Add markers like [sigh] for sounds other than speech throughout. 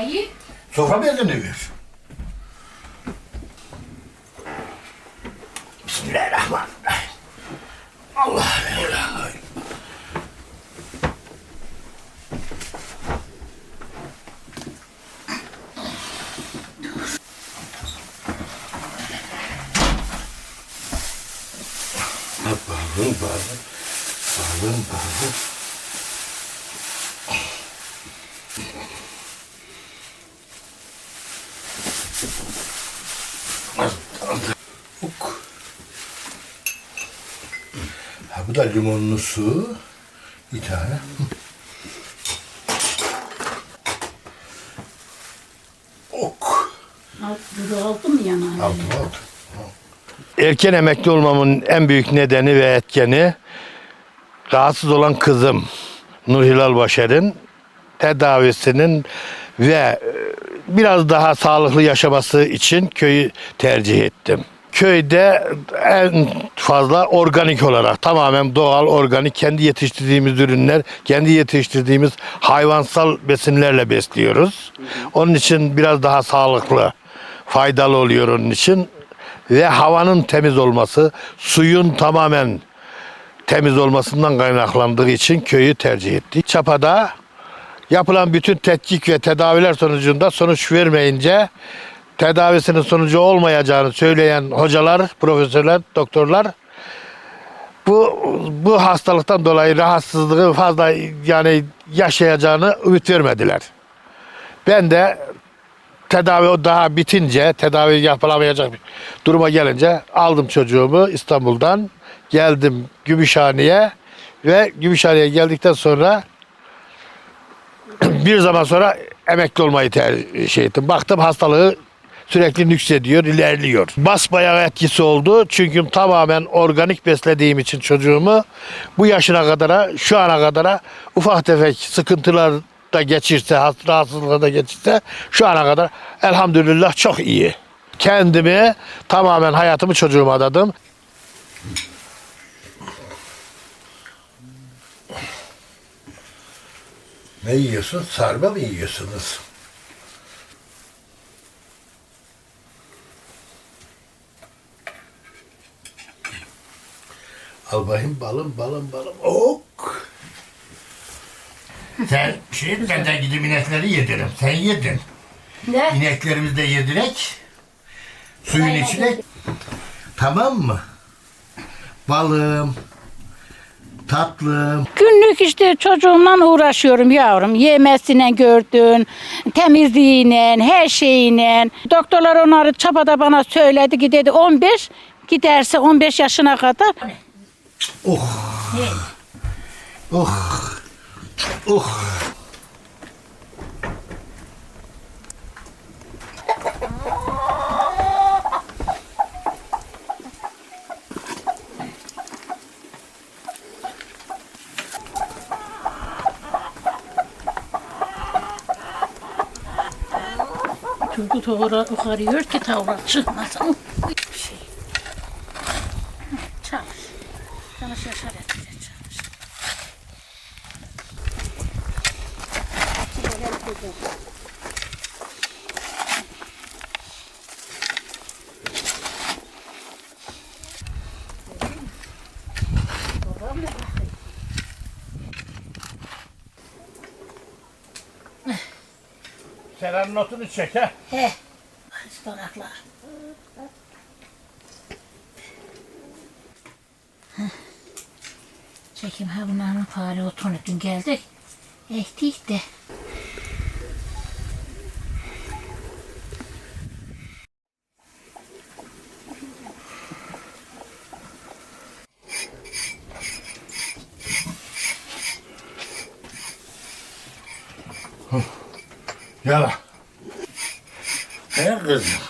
Neyi? Sofra bezini ver. Bismillahirrahmanirrahim. Allah Allah. Balım balım. Balım balım. Bu da limonlu su. Bir tane. Ok. Altı aldım yana. Aldım aldım. Erken emekli olmamın en büyük nedeni ve etkeni rahatsız olan kızım Nur Hilal Başar'ın tedavisinin ve e, biraz daha sağlıklı yaşaması için köyü tercih ettim. Köyde en fazla organik olarak tamamen doğal organik kendi yetiştirdiğimiz ürünler, kendi yetiştirdiğimiz hayvansal besinlerle besliyoruz. Onun için biraz daha sağlıklı, faydalı oluyor onun için ve havanın temiz olması, suyun tamamen temiz olmasından kaynaklandığı için köyü tercih ettik. Çapa'da yapılan bütün tetkik ve tedaviler sonucunda sonuç vermeyince tedavisinin sonucu olmayacağını söyleyen hocalar, profesörler, doktorlar bu bu hastalıktan dolayı rahatsızlığı fazla yani yaşayacağını ümit vermediler. Ben de tedavi o daha bitince, tedavi yapılamayacak bir duruma gelince aldım çocuğumu İstanbul'dan. Geldim Gümüşhane'ye ve Gümüşhane'ye geldikten sonra [clears throat] bir zaman sonra emekli olmayı ter- şey ettim. Baktım hastalığı sürekli nüksediyor, ilerliyor. Basbayağı etkisi oldu. Çünkü tamamen organik beslediğim için çocuğumu bu yaşına kadara, şu ana kadara ufak tefek sıkıntılar da geçirse, rahatsızlığı da geçirse şu ana kadar elhamdülillah çok iyi. Kendimi tamamen hayatımı çocuğuma adadım. Ne yiyorsun? Sarma mı yiyorsunuz? Al bakayım balım balım balım. Ok. Sen şey ben de gidip inekleri yedirim. Sen yedin. Ne? İneklerimizi de yedirek. Suyun içine. Tamam mı? Balım. Tatlım. Günlük işte çocuğumla uğraşıyorum yavrum. Yemesine gördün, temizliğine, her şeyine. Doktorlar onları çapada bana söyledi ki dedi 15 giderse 15 yaşına kadar. 오. 네. 오. 오. Çocuk olarak yukarı yürür ki tavrat çıkmasın. Senin notunu çek ha. He. Ispanaklar. Heh. Çekeyim ha bunların fare oturun dün geldik. Ektik de. [laughs] Yala. Ne kızım?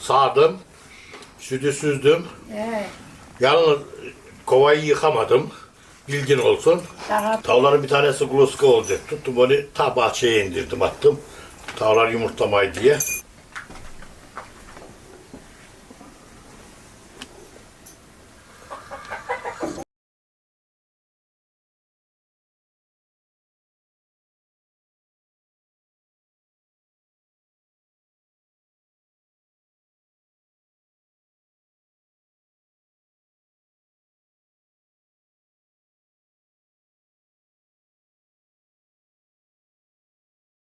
Sağdım. Sütü süzdüm. Evet. Yalnız kovayı yıkamadım. Bilgin olsun. Daha Tavların bir tanesi gluska olacak. Tuttum onu ta bahçeye indirdim attım. Tavlar yumurtlamayı diye.